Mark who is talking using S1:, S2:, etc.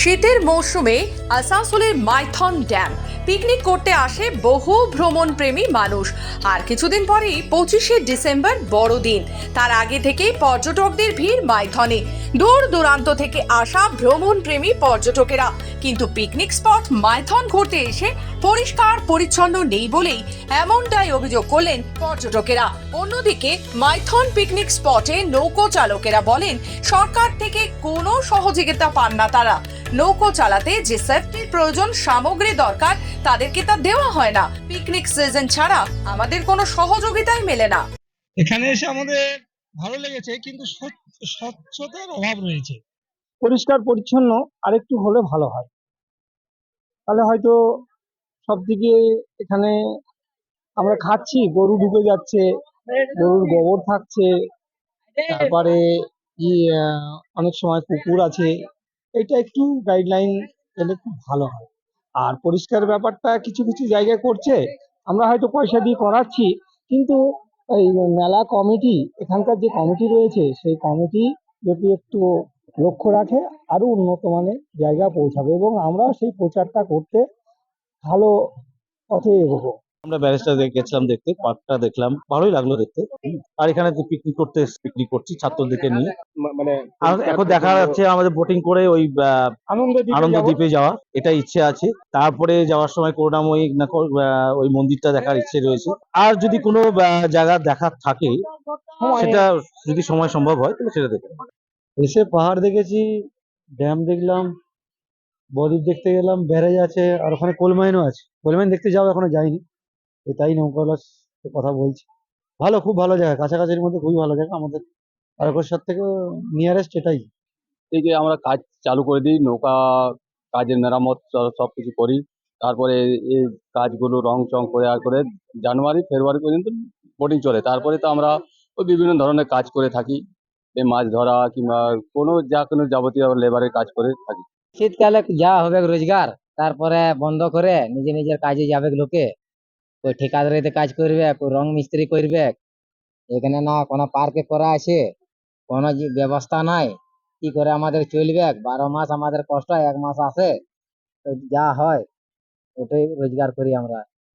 S1: শীতের মৌসুমে আসানসোলের মাইথন ড্যাম। পিকনিক করতে আসে বহু ভ্রমণ প্রেমী মানুষ। আর কিছুদিন পরেই পঁচিশে ডিসেম্বর বড়দিন। তার আগে থেকেই পর্যটকদের ভিড় মাইথনে। দূর দূরান্ত থেকে আসা ভ্রমণ প্রেমী পর্যটকেরা। কিন্তু পিকনিক স্পট মাইথন ঘুরতে এসে পরিষ্কার পরিচ্ছন্ন নেই বলেই এমনটাই অভিযোগ করলেন পর্যটকেরা। অন্যদিকে মাইথন পিকনিক স্পটে নৌকো চালকেরা বলেন, সরকার থেকে কোনো সহযোগিতা পান না তারা। নৌকো চালাতে যে সেফটির প্রয়োজন, সামগ্রী দরকার তাদেরকে তা দেওয়া হয় না। পিকনিক সিজন ছাড়া আমাদের কোনো সহযোগিতাই মেলে না।
S2: এখানে এসে আমাদের ভালো লেগেছে কিন্তু স্বচ্ছতার অভাব রয়েছে।
S3: পরিষ্কার পরিচ্ছন্ন আরেকটু হলে ভালো হয়। তাহলে হয়তো সব দিকে এখানে আমরা খাচ্ছি গরু ঢুকে যাচ্ছে গরুর গোবর থাকছে তারপরে ই অনেক সময় কুকুর আছে। এটা একটু গাইডলাইন এলে খুব ভালো হয়। আর পরিষ্কার ব্যাপারটা কিছু কিছু জায়গায় করছে। আমরা হয়তো পয়সা দিয়ে করাচ্ছি, কিন্তু এই মেলা কমিটি, এখানকার যে কমিটি রয়েছে, সেই কমিটি যদি একটু লক্ষ্য রাখে আরও উন্নত মানের জায়গা পৌঁছাবে এবং আমরা সেই প্রচারটা করতে ভালো পথে এগোবো।
S4: আমরা ব্যারেজটা গেছিলাম দেখতে পার্কটা দেখলাম ভালোই লাগল দেখতে। আর এখানে পিকনিক করতে পিকনিক করছি ছাত্রদেরকে নিয়ে।
S3: মানে
S4: এখন দেখা যাচ্ছে আমাদের বোটিং করে ওই
S3: আনন্দ
S4: দ্বীপে যাওয়া এটা ইচ্ছে আছে। তারপরে যাওয়ার সময় করুণাময়ী না ওই মন্দিরটা দেখার ইচ্ছে রয়েছে। আর যদি কোনো জায়গা দেখার থাকে সেটা যদি সময় সম্ভব হয় তাহলে সেটা দেখে
S5: এসে পাহাড় দেখেছি ড্যাম দেখলাম বদ্বীপ দেখতে গেলাম ব্যারেজ আছে আর ওখানে কোল মাইনও আছে। কোল মাইন দেখতে যাও এখনও যাইনি। তো তাই নৌকাওয়ালার সাথে কথা বলছি। ভালো খুব ভালো জায়গা। কাছাকাছির মধ্যে খুবই ভালো জায়গা। আমাদের তারকেশ্বর থেকে নিয়ারেস্ট এটাই।
S6: থেকে আমরা কাজ চালু করে দিই নৌকা কাজের মেরামত স- সবকিছু করি। তারপরে এই কাজগুলো রং চং করে আর করে জানুয়ারি ফেব্রুয়ারি পর্যন্ত বোটিং চলে। তারপরে তো আমরা ওই বিভিন্ন ধরনের কাজ করে থাকি। এই মাছ ধরা কিংবা কোনো যা কোনো যাবতীয় লেবারের কাজ করে থাকি।
S7: শীতকালে যা হবে রোজগার তারপরে বন্ধ করে নিজে নিজের কাজে যাবে লোকে। ওই ঠিকাদারিতে কাজ করবে কেউ রং মিস্ত্রি করবে। এখানে না কোনো পার্কে করা আছে, কোনো ব্যবস্থা নাই। কি করে আমাদের চলবে? বারো মাস আমাদের কষ্ট, এক মাস আসে যা হয়, ওটাই রোজগার করি আমরা।